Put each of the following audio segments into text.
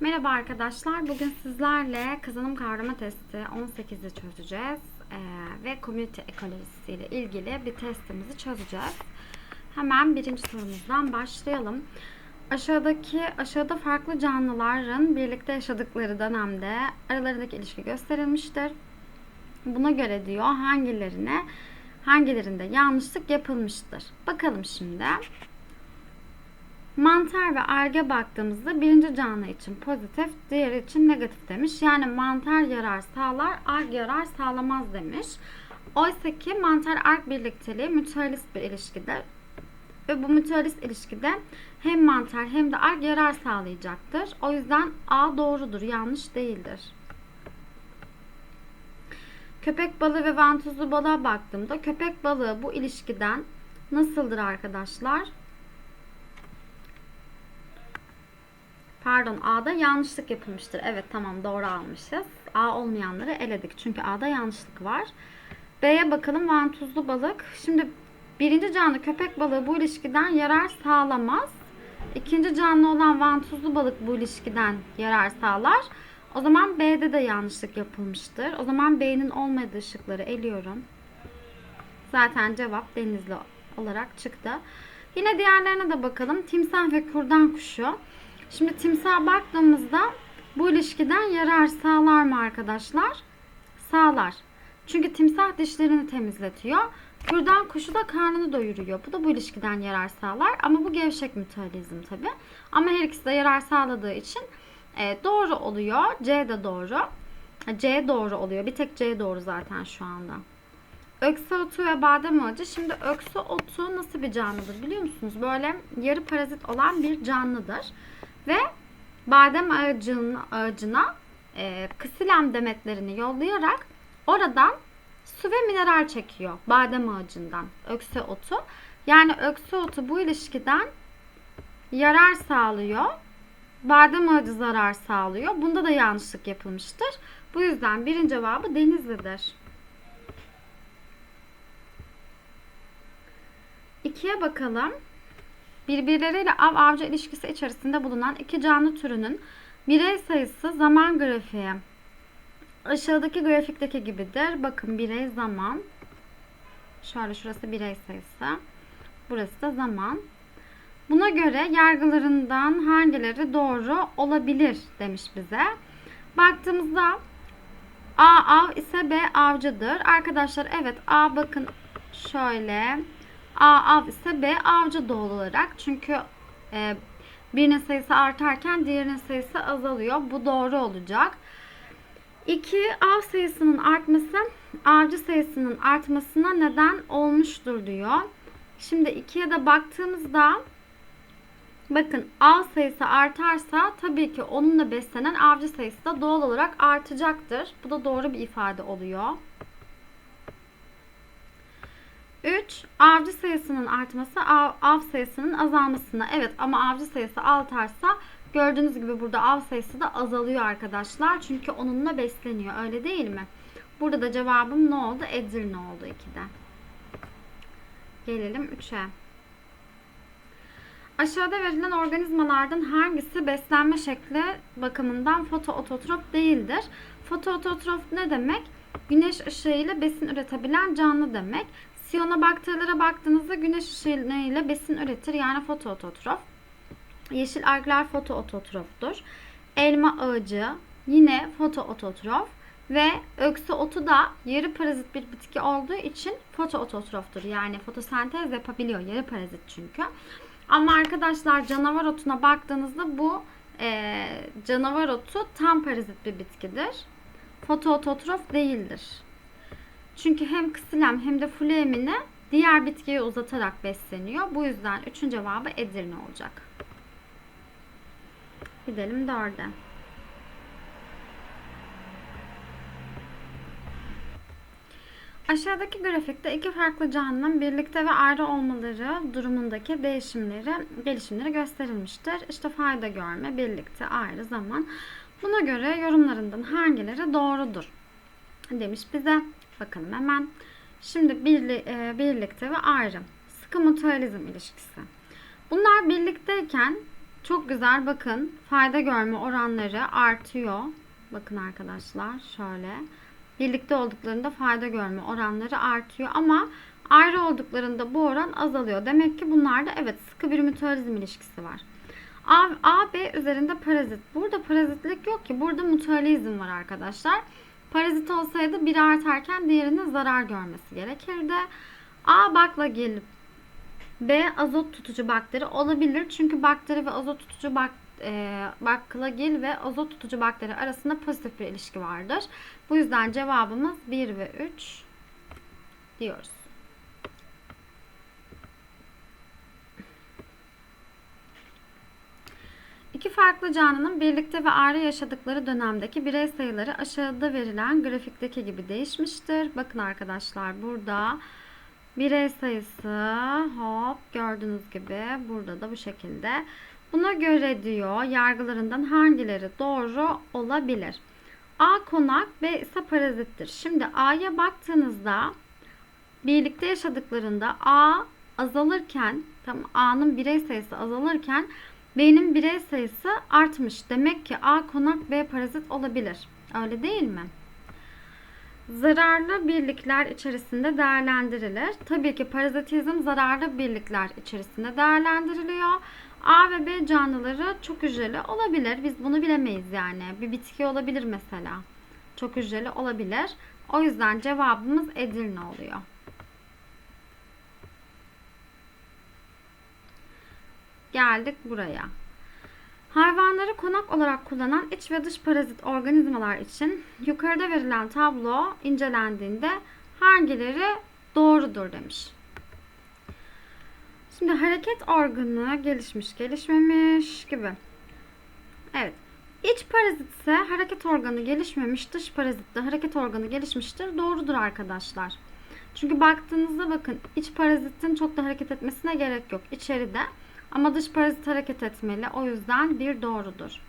Merhaba arkadaşlar. Bugün sizlerle kazanım kavrama testi 18'i çözeceğiz. Ee, ve komünite ekolojisi ile ilgili bir testimizi çözeceğiz. Hemen birinci sorumuzdan başlayalım. Aşağıdaki aşağıda farklı canlıların birlikte yaşadıkları dönemde aralarındaki ilişki gösterilmiştir. Buna göre diyor hangilerine hangilerinde yanlışlık yapılmıştır. Bakalım şimdi. Mantar ve alge baktığımızda birinci canlı için pozitif, diğeri için negatif demiş. Yani mantar yarar sağlar, alg yarar sağlamaz demiş. Oysa ki mantar alg birlikteliği mutualist bir ilişkidir. Ve bu mutualist ilişkide hem mantar hem de alg yarar sağlayacaktır. O yüzden A doğrudur, yanlış değildir. Köpek balığı ve vantuzlu balığa baktığımda köpek balığı bu ilişkiden nasıldır arkadaşlar? Pardon A'da yanlışlık yapılmıştır. Evet tamam doğru almışız. A olmayanları eledik. Çünkü A'da yanlışlık var. B'ye bakalım vantuzlu balık. Şimdi birinci canlı köpek balığı bu ilişkiden yarar sağlamaz. İkinci canlı olan vantuzlu balık bu ilişkiden yarar sağlar. O zaman B'de de yanlışlık yapılmıştır. O zaman B'nin olmadığı şıkları eliyorum. Zaten cevap denizli olarak çıktı. Yine diğerlerine de bakalım. Timsah ve kurdan kuşu. Şimdi timsaha baktığımızda bu ilişkiden yarar sağlar mı arkadaşlar? Sağlar. Çünkü timsah dişlerini temizletiyor. Kürdan kuşu da karnını doyuruyor. Bu da bu ilişkiden yarar sağlar. Ama bu gevşek mütealizm tabi. Ama her ikisi de yarar sağladığı için e, doğru oluyor. C de doğru. C doğru oluyor. Bir tek C doğru zaten şu anda. Öksü otu ve badem ağacı. Şimdi öksü otu nasıl bir canlıdır biliyor musunuz? Böyle yarı parazit olan bir canlıdır. Ve badem ağacının, ağacına e, kısilem demetlerini yollayarak oradan su ve mineral çekiyor badem ağacından öksü otu. Yani öksü otu bu ilişkiden yarar sağlıyor. Badem ağacı zarar sağlıyor. Bunda da yanlışlık yapılmıştır. Bu yüzden birinci cevabı Denizli'dir. İkiye bakalım. Birbirleriyle av avcı ilişkisi içerisinde bulunan iki canlı türünün birey sayısı zaman grafiği. Aşağıdaki grafikteki gibidir. Bakın birey zaman. Şöyle şurası birey sayısı. Burası da zaman. Buna göre yargılarından hangileri doğru olabilir demiş bize. Baktığımızda A av ise B avcıdır. Arkadaşlar evet A bakın şöyle A av ise B avcı doğal olarak. Çünkü e, birinin sayısı artarken diğerinin sayısı azalıyor. Bu doğru olacak. 2 av sayısının artması avcı sayısının artmasına neden olmuştur diyor. Şimdi 2'ye de baktığımızda bakın av sayısı artarsa tabii ki onunla beslenen avcı sayısı da doğal olarak artacaktır. Bu da doğru bir ifade oluyor. 3. Avcı sayısının artması av, av sayısının azalmasına. Evet ama avcı sayısı artarsa gördüğünüz gibi burada av sayısı da azalıyor arkadaşlar. Çünkü onunla besleniyor. Öyle değil mi? Burada da cevabım ne oldu? Edirne oldu 2'de. Gelelim 3'e. Aşağıda verilen organizmalardan hangisi beslenme şekli bakımından fotoototrop değildir? Fotoototrop ne demek? Güneş ışığıyla besin üretebilen canlı demek. Siyonobakterilere baktığınızda güneş ışığıyla besin üretir yani fotoototrof. Yeşil algler fotoototroftur. Elma ağacı yine fotoototrof ve öksü otu da yarı parazit bir bitki olduğu için fotoototroftur. Yani fotosentez yapabiliyor yarı parazit çünkü. Ama arkadaşlar canavar otuna baktığınızda bu e, canavar otu tam parazit bir bitkidir. Fotoototrof değildir. Çünkü hem ksilem hem de fluemini diğer bitkiye uzatarak besleniyor. Bu yüzden üçün cevabı Edirne olacak. Gidelim dörde. Aşağıdaki grafikte iki farklı canlının birlikte ve ayrı olmaları durumundaki değişimleri, gelişimleri gösterilmiştir. İşte fayda görme, birlikte, ayrı zaman. Buna göre yorumlarından hangileri doğrudur demiş bize. Bakalım hemen. Şimdi birli, e, birlikte ve ayrı. Sıkı mutualizm ilişkisi. Bunlar birlikteyken Çok güzel bakın fayda görme oranları artıyor. Bakın arkadaşlar şöyle. Birlikte olduklarında fayda görme oranları artıyor ama ayrı olduklarında bu oran azalıyor. Demek ki bunlarda evet sıkı bir mutualizm ilişkisi var. A, A, B üzerinde parazit. Burada parazitlik yok ki. Burada mutualizm var arkadaşlar. Parazit olsaydı biri artarken diğerinin zarar görmesi gerekirdi. A baklagil B azot tutucu bakteri olabilir. Çünkü bakteri ve azot tutucu bak, e, baklagil ve azot tutucu bakteri arasında pozitif bir ilişki vardır. Bu yüzden cevabımız 1 ve 3 diyoruz. İki farklı canlının birlikte ve ayrı yaşadıkları dönemdeki birey sayıları aşağıda verilen grafikteki gibi değişmiştir. Bakın arkadaşlar burada birey sayısı hop gördüğünüz gibi burada da bu şekilde. Buna göre diyor yargılarından hangileri doğru olabilir? A konak B ise parazittir. Şimdi A'ya baktığınızda birlikte yaşadıklarında A azalırken tam A'nın birey sayısı azalırken B'nin birey sayısı artmış. Demek ki A konak B parazit olabilir. Öyle değil mi? Zararlı birlikler içerisinde değerlendirilir. Tabii ki parazitizm zararlı birlikler içerisinde değerlendiriliyor. A ve B canlıları çok hücreli olabilir. Biz bunu bilemeyiz yani. Bir bitki olabilir mesela. Çok hücreli olabilir. O yüzden cevabımız Edirne oluyor. Geldik buraya. Hayvanları konak olarak kullanan iç ve dış parazit organizmalar için yukarıda verilen tablo incelendiğinde hangileri doğrudur demiş. Şimdi hareket organı gelişmiş, gelişmemiş gibi. Evet. İç parazit ise hareket organı gelişmemiş, dış parazit de hareket organı gelişmiştir. Doğrudur arkadaşlar. Çünkü baktığınızda bakın iç parazitin çok da hareket etmesine gerek yok. İçeride. Ama dış parazit hareket etmeli. O yüzden bir doğrudur.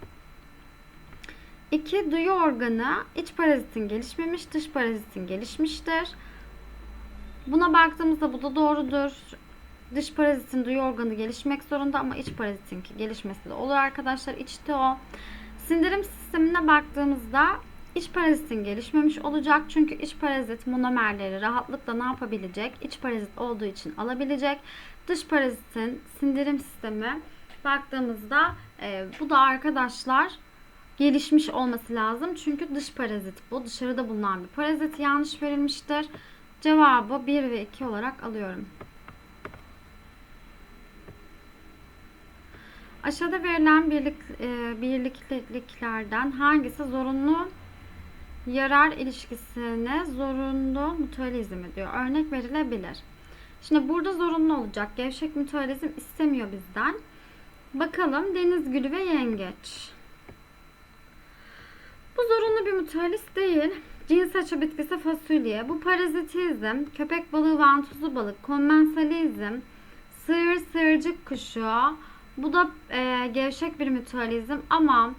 2. Duyu organı iç parazitin gelişmemiş, dış parazitin gelişmiştir. Buna baktığımızda bu da doğrudur. Dış parazitin duyu organı gelişmek zorunda ama iç parazitin gelişmesi de olur arkadaşlar. İçte o. Sindirim sistemine baktığımızda iç parazitin gelişmemiş olacak. Çünkü iç parazit monomerleri rahatlıkla ne yapabilecek? İç parazit olduğu için alabilecek. Dış parazitin sindirim sistemi baktığımızda e, bu da arkadaşlar gelişmiş olması lazım. Çünkü dış parazit bu. Dışarıda bulunan bir parazit yanlış verilmiştir. Cevabı 1 ve 2 olarak alıyorum. Aşağıda verilen birlik, e, birlikliklerden hangisi zorunlu yarar ilişkisine zorunlu mutualizm diyor. Örnek verilebilir. Şimdi burada zorunlu olacak. Gevşek mutualizm istemiyor bizden. Bakalım deniz gülü ve yengeç. Bu zorunlu bir mutualist değil. Cins açı bitkisi fasulye. Bu parazitizm, köpek balığı, vantuzlu balık, konmensalizm, sığır, sığırcık kuşu. Bu da e, gevşek bir mutualizm ama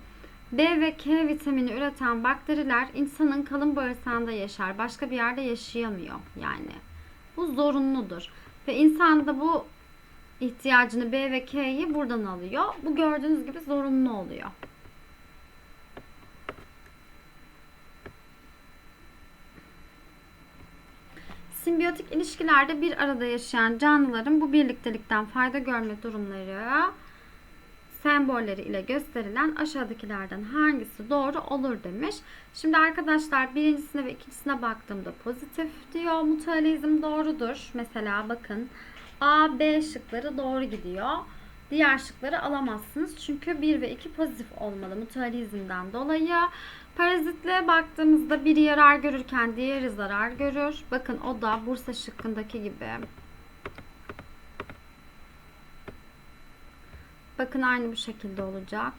B ve K vitamini üreten bakteriler insanın kalın bağırsağında yaşar. Başka bir yerde yaşayamıyor yani. Bu zorunludur. Ve insan da bu ihtiyacını B ve K'yi buradan alıyor. Bu gördüğünüz gibi zorunlu oluyor. Simbiyotik ilişkilerde bir arada yaşayan canlıların bu birliktelikten fayda görme durumları sembolleri ile gösterilen aşağıdakilerden hangisi doğru olur demiş. Şimdi arkadaşlar birincisine ve ikincisine baktığımda pozitif diyor. Mutualizm doğrudur. Mesela bakın A, B şıkları doğru gidiyor. Diğer şıkları alamazsınız. Çünkü 1 ve 2 pozitif olmalı mutualizmden dolayı. Parazitle baktığımızda biri yarar görürken diğeri zarar görür. Bakın o da Bursa şıkkındaki gibi. Bakın aynı bu şekilde olacak.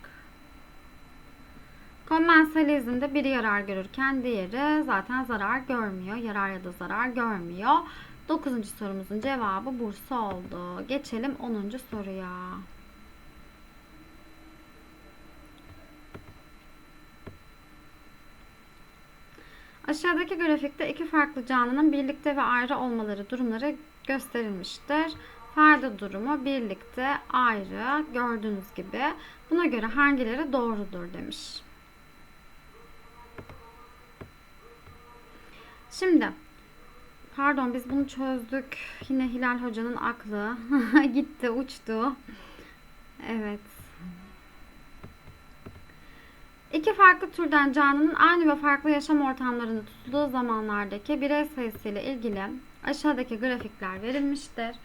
Konvansiyalizmde biri yarar görürken diğeri zaten zarar görmüyor. Yarar ya da zarar görmüyor. Dokuzuncu sorumuzun cevabı Bursa oldu. Geçelim onuncu soruya. Aşağıdaki grafikte iki farklı canlının birlikte ve ayrı olmaları durumları gösterilmiştir. Fayda durumu birlikte ayrı gördüğünüz gibi. Buna göre hangileri doğrudur demiş. Şimdi pardon biz bunu çözdük. Yine Hilal Hoca'nın aklı gitti uçtu. Evet. İki farklı türden canlının aynı ve farklı yaşam ortamlarında tutulduğu zamanlardaki birey sayısı ile ilgili aşağıdaki grafikler verilmiştir.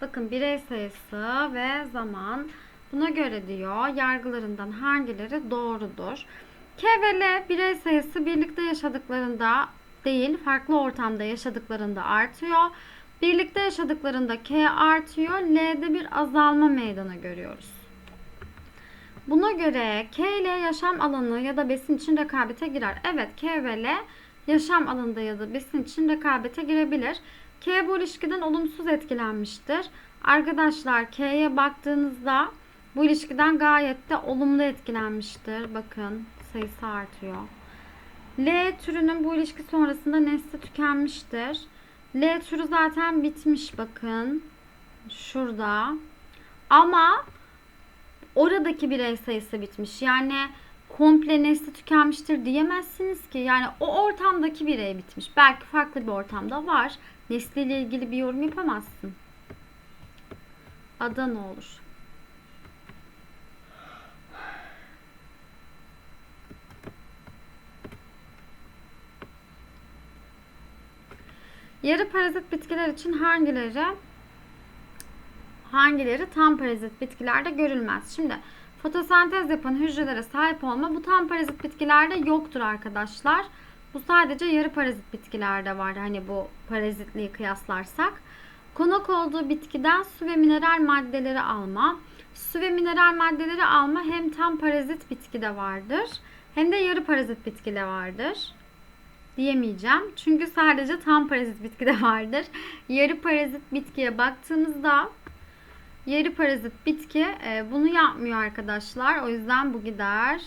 Bakın birey sayısı ve zaman. Buna göre diyor yargılarından hangileri doğrudur? K ve L birey sayısı birlikte yaşadıklarında değil farklı ortamda yaşadıklarında artıyor. Birlikte yaşadıklarında K artıyor. L'de bir azalma meydana görüyoruz. Buna göre K ile yaşam alanı ya da besin için rekabete girer. Evet K ve L yaşam alanında ya da besin için rekabete girebilir. K bu ilişkiden olumsuz etkilenmiştir. Arkadaşlar K'ye baktığınızda bu ilişkiden gayet de olumlu etkilenmiştir. Bakın sayısı artıyor. L türünün bu ilişki sonrasında nesli tükenmiştir. L türü zaten bitmiş bakın. Şurada. Ama oradaki birey sayısı bitmiş. Yani komple nesli tükenmiştir diyemezsiniz ki. Yani o ortamdaki birey bitmiş. Belki farklı bir ortamda var. Nesliyle ilgili bir yorum yapamazsın. Ada ne olur? Yarı parazit bitkiler için hangileri hangileri tam parazit bitkilerde görülmez? Şimdi fotosentez yapan hücrelere sahip olma bu tam parazit bitkilerde yoktur arkadaşlar. Bu sadece yarı parazit bitkilerde var. Hani bu parazitliği kıyaslarsak. Konuk olduğu bitkiden su ve mineral maddeleri alma. Su ve mineral maddeleri alma hem tam parazit bitkide vardır hem de yarı parazit bitkide vardır diyemeyeceğim. Çünkü sadece tam parazit bitkide vardır. Yarı parazit bitkiye baktığımızda yarı parazit bitki e, bunu yapmıyor arkadaşlar. O yüzden bu gider.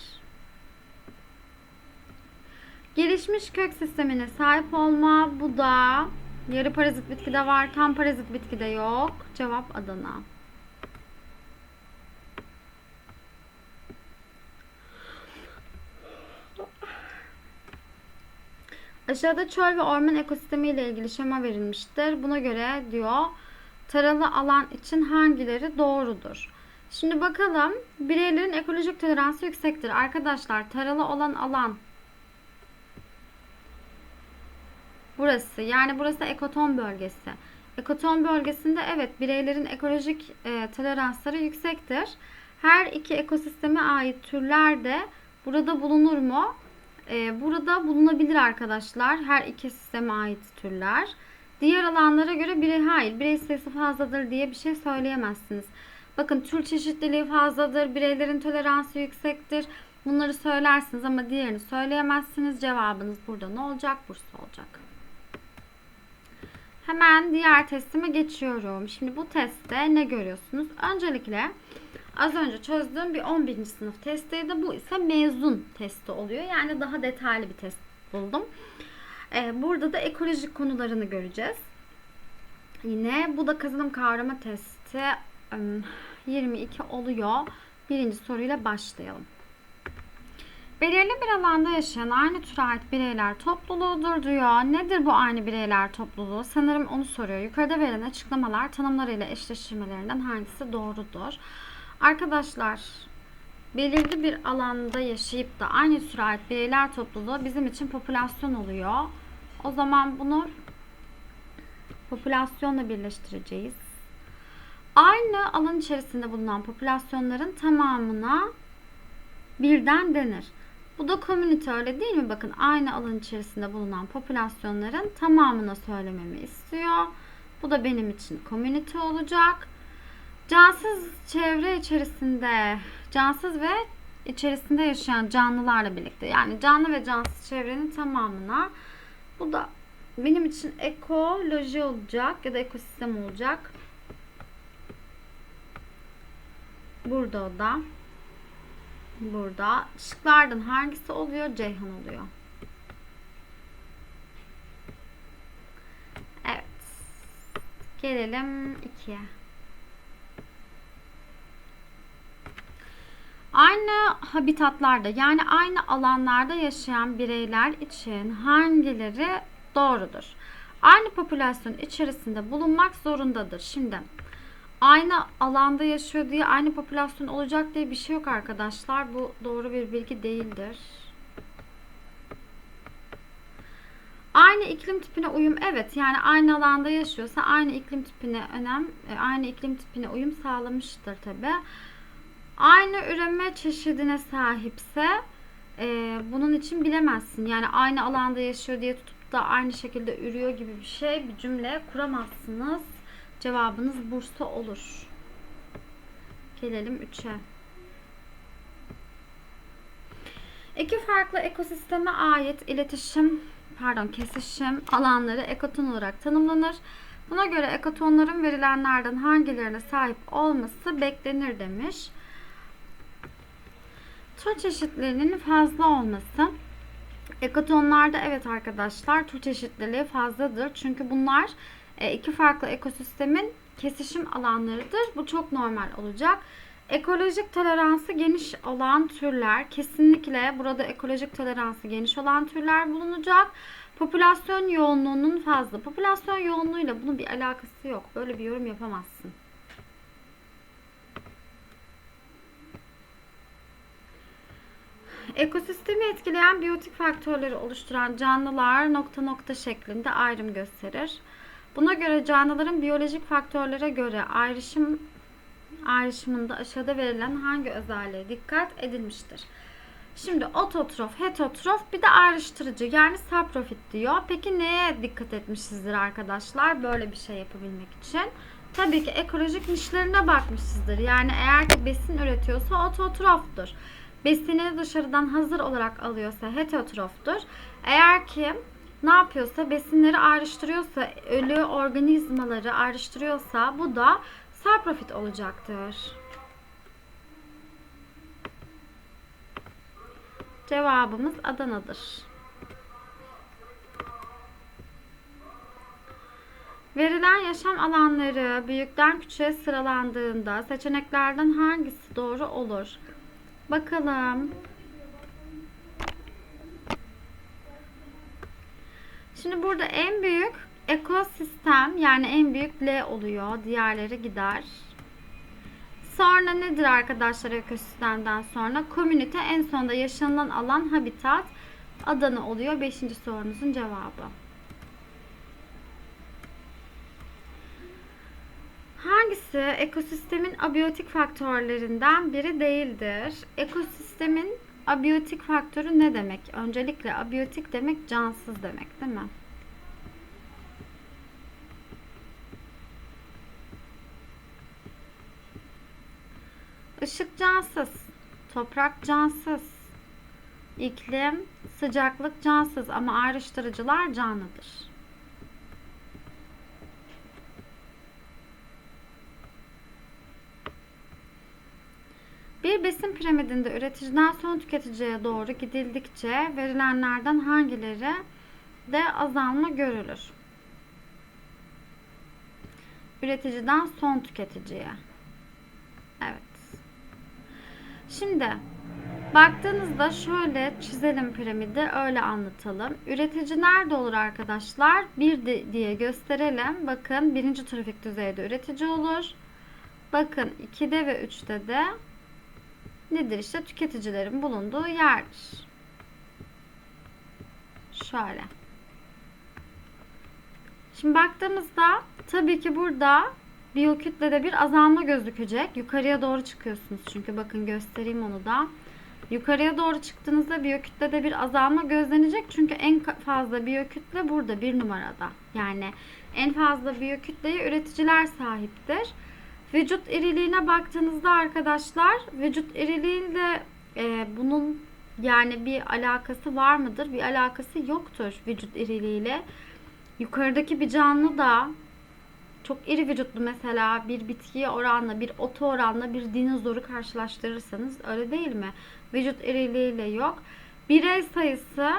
Gelişmiş kök sistemine sahip olma. Bu da yarı parazit bitkide var. Tam parazit bitkide yok. Cevap Adana. Aşağıda çöl ve orman ekosistemi ile ilgili şema verilmiştir. Buna göre diyor taralı alan için hangileri doğrudur? Şimdi bakalım bireylerin ekolojik toleransı yüksektir. Arkadaşlar taralı olan alan burası. Yani burası ekoton bölgesi. Ekoton bölgesinde evet bireylerin ekolojik e, toleransları yüksektir. Her iki ekosisteme ait türler de burada bulunur mu? E, burada bulunabilir arkadaşlar. Her iki sisteme ait türler. Diğer alanlara göre birey hayır, birey sayısı fazladır diye bir şey söyleyemezsiniz. Bakın tür çeşitliliği fazladır, bireylerin toleransı yüksektir. Bunları söylersiniz ama diğerini söyleyemezsiniz. Cevabınız burada ne olacak? Bursa olacak. Hemen diğer testime geçiyorum. Şimdi bu testte ne görüyorsunuz? Öncelikle az önce çözdüğüm bir 11. sınıf testiydi. Bu ise mezun testi oluyor. Yani daha detaylı bir test buldum. Ee, burada da ekolojik konularını göreceğiz. Yine bu da kazanım kavrama testi 22 oluyor. Birinci soruyla başlayalım. Belirli bir alanda yaşayan aynı türe ait bireyler topluluğudur diyor. Nedir bu aynı bireyler topluluğu? Sanırım onu soruyor. Yukarıda verilen açıklamalar tanımlarıyla eşleştirmelerinden hangisi doğrudur? Arkadaşlar belirli bir alanda yaşayıp da aynı türe ait bireyler topluluğu bizim için popülasyon oluyor. O zaman bunu popülasyonla birleştireceğiz. Aynı alan içerisinde bulunan popülasyonların tamamına birden denir. Bu da komünite öyle değil mi? Bakın aynı alan içerisinde bulunan popülasyonların tamamına söylememi istiyor. Bu da benim için komünite olacak. Cansız çevre içerisinde, cansız ve içerisinde yaşayan canlılarla birlikte yani canlı ve cansız çevrenin tamamına bu da benim için ekoloji olacak ya da ekosistem olacak. Burada da burada. Şıklardan hangisi oluyor? Ceyhan oluyor. Evet. Gelelim 2'ye. Aynı habitatlarda yani aynı alanlarda yaşayan bireyler için hangileri doğrudur? Aynı popülasyon içerisinde bulunmak zorundadır. Şimdi aynı alanda yaşıyor diye aynı popülasyon olacak diye bir şey yok arkadaşlar. Bu doğru bir bilgi değildir. Aynı iklim tipine uyum evet yani aynı alanda yaşıyorsa aynı iklim tipine önem e, aynı iklim tipine uyum sağlamıştır tabi. Aynı üreme çeşidine sahipse e, bunun için bilemezsin. Yani aynı alanda yaşıyor diye tutup da aynı şekilde ürüyor gibi bir şey bir cümle kuramazsınız. Cevabınız Bursa olur. Gelelim 3'e. İki farklı ekosisteme ait iletişim, pardon kesişim alanları ekoton olarak tanımlanır. Buna göre ekotonların verilenlerden hangilerine sahip olması beklenir demiş. Tür çeşitlerinin fazla olması. Ekotonlarda evet arkadaşlar tür çeşitliliği fazladır. Çünkü bunlar iki farklı ekosistemin kesişim alanlarıdır. Bu çok normal olacak. Ekolojik toleransı geniş olan türler kesinlikle burada ekolojik toleransı geniş olan türler bulunacak. Popülasyon yoğunluğunun fazla. Popülasyon yoğunluğuyla bunun bir alakası yok. Böyle bir yorum yapamazsın. Ekosistemi etkileyen biyotik faktörleri oluşturan canlılar nokta nokta şeklinde ayrım gösterir. Buna göre canlıların biyolojik faktörlere göre ayrışım ayrışımında aşağıda verilen hangi özelliğe dikkat edilmiştir? Şimdi ototrof, heterotrof bir de ayrıştırıcı yani saprofit diyor. Peki neye dikkat etmişizdir arkadaşlar böyle bir şey yapabilmek için? Tabii ki ekolojik nişlerine bakmışızdır. Yani eğer ki besin üretiyorsa ototroftur. Besini dışarıdan hazır olarak alıyorsa heterotroftur. Eğer ki ne yapıyorsa besinleri ayrıştırıyorsa ölü organizmaları ayrıştırıyorsa bu da saprofit olacaktır. Cevabımız Adana'dır. Verilen yaşam alanları büyükten küçüğe sıralandığında seçeneklerden hangisi doğru olur? Bakalım. Şimdi burada en büyük ekosistem yani en büyük L oluyor. Diğerleri gider. Sonra nedir arkadaşlar ekosistemden sonra? Komünite en sonunda yaşanılan alan habitat Adana oluyor. Beşinci sorunuzun cevabı. Hangisi ekosistemin abiyotik faktörlerinden biri değildir? Ekosistemin abiyotik faktörü ne demek? Öncelikle abiyotik demek cansız demek değil mi? Işık cansız, toprak cansız, iklim, sıcaklık cansız ama ayrıştırıcılar canlıdır. Besin piramidinde üreticiden son tüketiciye doğru gidildikçe verilenlerden hangileri de azalma görülür? Üreticiden son tüketiciye. Evet. Şimdi baktığınızda şöyle çizelim piramidi öyle anlatalım. Üretici nerede olur arkadaşlar? Bir diye gösterelim. Bakın birinci trafik düzeyde üretici olur. Bakın 2'de ve 3'te de nedir işte tüketicilerin bulunduğu yerdir. Şöyle. Şimdi baktığımızda tabii ki burada biyokütlede bir azalma gözükecek. Yukarıya doğru çıkıyorsunuz çünkü bakın göstereyim onu da. Yukarıya doğru çıktığınızda biyokütlede bir azalma gözlenecek. Çünkü en fazla biyokütle burada bir numarada. Yani en fazla biyokütleye üreticiler sahiptir. Vücut iriliğine baktığınızda arkadaşlar vücut iriliğiyle e, bunun yani bir alakası var mıdır? Bir alakası yoktur vücut iriliğiyle. Yukarıdaki bir canlı da çok iri vücutlu mesela bir bitkiye oranla, bir otu oranla bir dinozoru karşılaştırırsanız öyle değil mi? Vücut iriliğiyle yok. Birey sayısı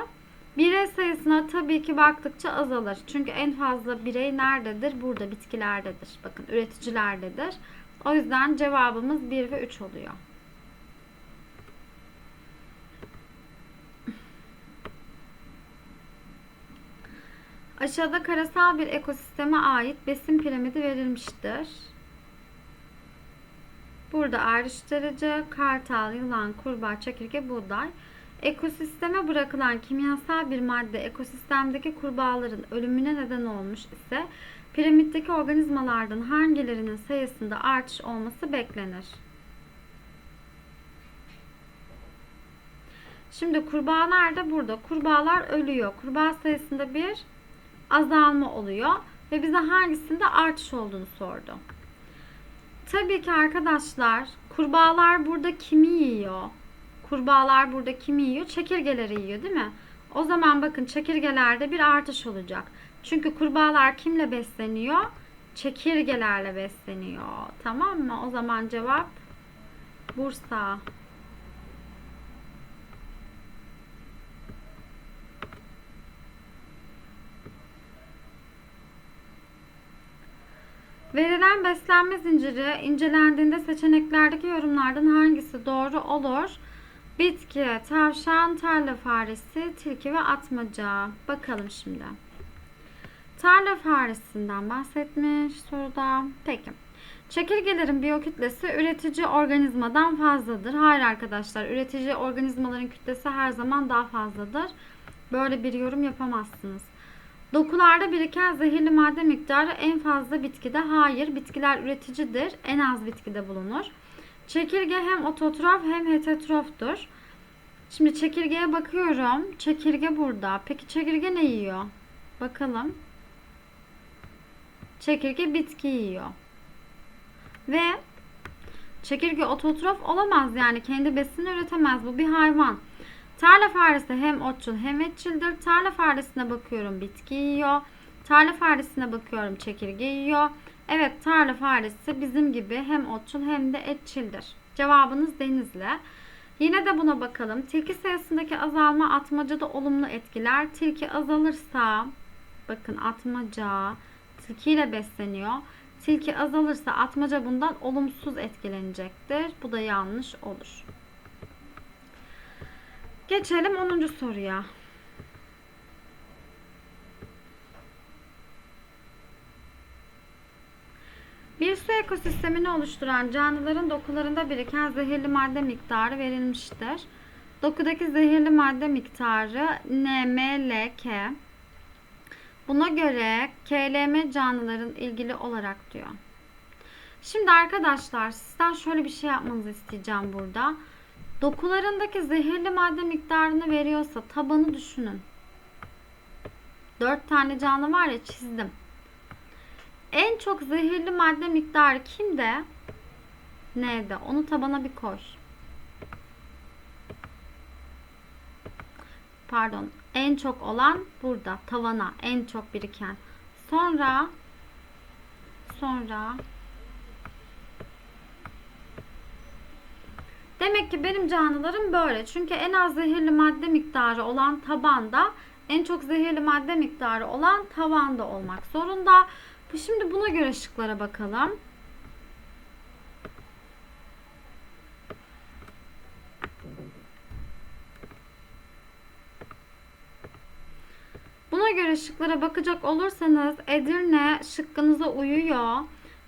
Birey sayısına tabii ki baktıkça azalır. Çünkü en fazla birey nerededir? Burada bitkilerdedir. Bakın üreticilerdedir. O yüzden cevabımız 1 ve 3 oluyor. Aşağıda karasal bir ekosisteme ait besin piramidi verilmiştir. Burada ayrıştırıcı, kartal, yılan, kurbağa, çekirge, buğday. Ekosisteme bırakılan kimyasal bir madde ekosistemdeki kurbağaların ölümüne neden olmuş ise piramitteki organizmalardan hangilerinin sayısında artış olması beklenir? Şimdi kurbağalar da burada. Kurbağalar ölüyor. Kurbağa sayısında bir azalma oluyor ve bize hangisinde artış olduğunu sordu. Tabii ki arkadaşlar kurbağalar burada kimi yiyor? Kurbağalar burada kimi yiyor? Çekirgeleri yiyor değil mi? O zaman bakın çekirgelerde bir artış olacak. Çünkü kurbağalar kimle besleniyor? Çekirgelerle besleniyor. Tamam mı? O zaman cevap Bursa. Verilen beslenme zinciri incelendiğinde seçeneklerdeki yorumlardan hangisi doğru olur? Bitki, tavşan, tarla faresi, tilki ve atmaca. Bakalım şimdi. Tarla faresinden bahsetmiş soruda. Peki. Çekirgelerin biyokütlesi üretici organizmadan fazladır. Hayır arkadaşlar, üretici organizmaların kütlesi her zaman daha fazladır. Böyle bir yorum yapamazsınız. Dokularda biriken zehirli madde miktarı en fazla bitkide. Hayır, bitkiler üreticidir. En az bitkide bulunur. Çekirge hem ototrof hem heterotroftur. Şimdi çekirgeye bakıyorum. Çekirge burada. Peki çekirge ne yiyor? Bakalım. Çekirge bitki yiyor. Ve çekirge ototrof olamaz yani kendi besinini üretemez. Bu bir hayvan. Tarla faresi hem otçul hem etçildir. Tarla faresine bakıyorum bitki yiyor. Tarla faresine bakıyorum çekirge yiyor. Evet tarla faresi bizim gibi hem otçul hem de etçildir. Cevabınız denizli. Yine de buna bakalım. Tilki sayısındaki azalma atmacada olumlu etkiler. Tilki azalırsa bakın atmaca tilkiyle besleniyor. Tilki azalırsa atmaca bundan olumsuz etkilenecektir. Bu da yanlış olur. Geçelim 10. soruya. Bir su ekosistemini oluşturan canlıların dokularında biriken zehirli madde miktarı verilmiştir. Dokudaki zehirli madde miktarı NMLK. Buna göre KLM canlıların ilgili olarak diyor. Şimdi arkadaşlar sizden şöyle bir şey yapmanızı isteyeceğim burada. Dokularındaki zehirli madde miktarını veriyorsa tabanı düşünün. Dört tane canlı var ya çizdim. En çok zehirli madde miktarı kimde? N'de. Onu tabana bir koy. Pardon. En çok olan burada. Tavana. En çok biriken. Sonra sonra Demek ki benim canlılarım böyle. Çünkü en az zehirli madde miktarı olan tabanda, en çok zehirli madde miktarı olan tavanda olmak zorunda. Şimdi buna göre şıklara bakalım. Buna göre şıklara bakacak olursanız Edirne şıkkınıza uyuyor.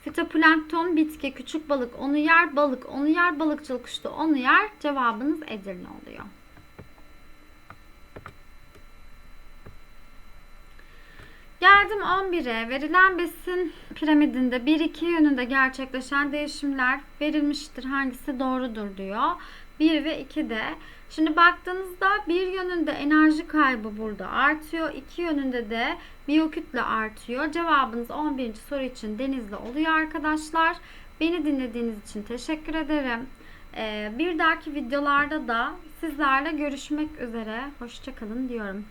Fitoplankton bitki, küçük balık onu yer, balık onu yer, balıkçıl kuşu onu yer. Cevabınız Edirne oluyor. Geldim 11'e. Verilen besin piramidinde 1-2 yönünde gerçekleşen değişimler verilmiştir. Hangisi doğrudur diyor. 1 ve 2 de. Şimdi baktığınızda bir yönünde enerji kaybı burada artıyor. iki yönünde de biyokütle artıyor. Cevabınız 11. soru için denizli oluyor arkadaşlar. Beni dinlediğiniz için teşekkür ederim. Ee, bir dahaki videolarda da sizlerle görüşmek üzere. Hoşçakalın diyorum.